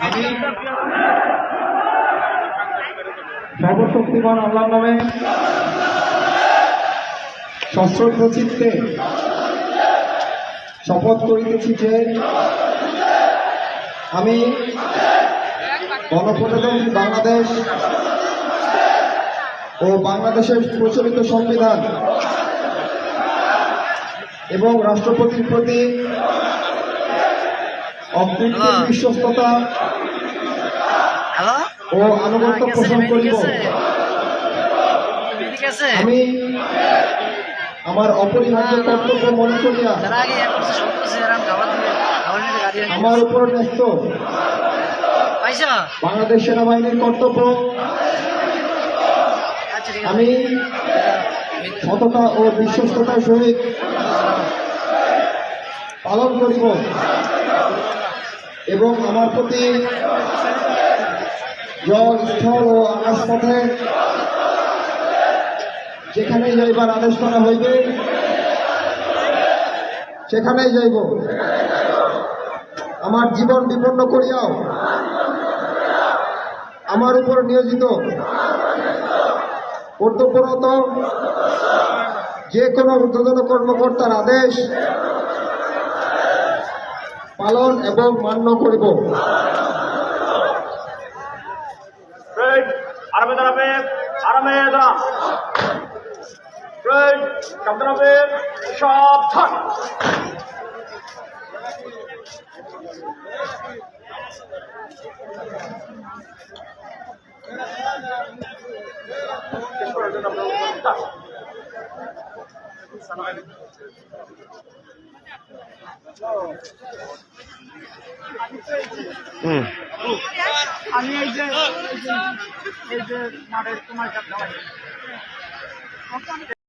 আমি সর্বশক্তিমান আল্লাহর নামে সশ্রদ্ধ চিত্তে শপথ করিতেছি যে আমি গণপ্রজাতন্ত্রী বাংলাদেশ ও বাংলাদেশের প্রচলিত সংবিধান এবং রাষ্ট্রপতির প্রতি বিশ্বস্ততা ও আনুগত্য পোষণ করিব। আমি আমার অপরিহার্য কর্তব্য মনে করিয়া গাড়ি আনবে। আমার উপর ন্যস্ত? বাংলাদেশ সেনাবাহিনীর কর্তব্য। আচ্ছা। আমি সততা ও বিশ্বস্ততার সহিত পালন করিব। এবং আমার প্রতি জল, স্থল ও আকাশ পথে যেখানেই যাইবার আদেশ করা হইবে, সেখানেই যাইব। আমার জীবন বিপন্ন করিয়াও আমার উপর নিয়োজিত কর্তব্যরত যে কোনো ঊর্ধ্বতন কর্মকর্তার আদেশ পালন এবং মান্য করিব Good. আরামে দাঁড়াবে আরামে দাঁড়া Good. সাবধান হবে সাবধান আমি এই যে এই যে তোমার